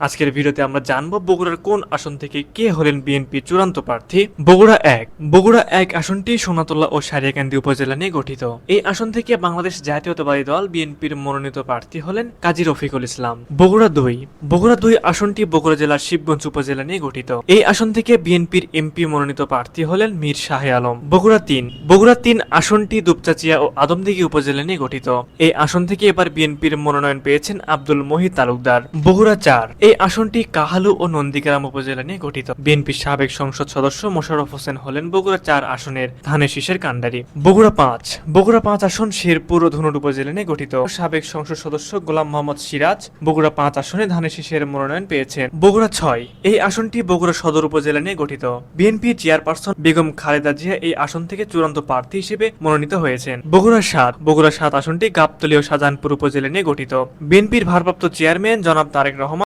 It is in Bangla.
আজকের ভিডিওতে আমরা জানব বগুড়ার কোন আসন থেকে কে হলেন বিএনপি চূড়ান্ত প্রার্থী। বগুড়া এক। বগুড়া এক আসনটি সোনাতলা ও সারিয়াকান্দি উপজেলা নিয়ে গঠিত। এই আসন থেকে বাংলাদেশ জাতীয়তাবাদী দল বিএনপির মনোনীত প্রার্থী হলেন কাজী রফিকুল ইসলাম। বগুড়া দুই। বগুড়া দুই আসনটি বগুড়া জেলার শিবগঞ্জ উপজেলা নিয়ে গঠিত। এই আসন থেকে বিএনপির এমপি মনোনীত প্রার্থী হলেন মীর শাহে আলম। বগুড়া তিন। বগুড়া তিন আসনটি দুপচাচিয়া ও আদমদিঘি উপজেলা নিয়ে গঠিত। এই আসন থেকে এবার বিএনপির মনোনয়ন পেয়েছেন আব্দুল মহিদ তালুকদার। বগুড়া চার। এই আসনটি কাহালু ও নন্দীগ্রাম উপজেলা নিয়ে গঠিত। বিএনপির সাবেক সংসদ সদস্য মোশাররফ হোসেন হলেন বগুড়া চার আসনের ধানের শীষের কাণ্ডারি। বগুড়া পাঁচ। বগুড়া পাঁচ আসন শেরপুর ও ধনুর উপজেলা নিয়ে গঠিত। সাবেক সংসদ সদস্য গোলাম মোহাম্মদ সিরাজ বগুড়া পাঁচ আসনে ধানের শীষের মনোনয়ন পেয়েছেন। বগুড়া ছয়। এই আসনটি বগুড়া সদর উপজেলা নিয়ে গঠিত। বিএনপি চেয়ারপারসন বেগম খালেদা জিয়া এই আসন থেকে চূড়ান্ত প্রার্থী হিসেবে মনোনীত হয়েছেন। বগুড়া সাত। বগুড়া সাত আসনটি গাবতলী ও শাহজাহানপুর উপজেলা নিয়ে গঠিত। বিএনপির ভারপ্রাপ্ত চেয়ারম্যান জনাব তারেক রহমান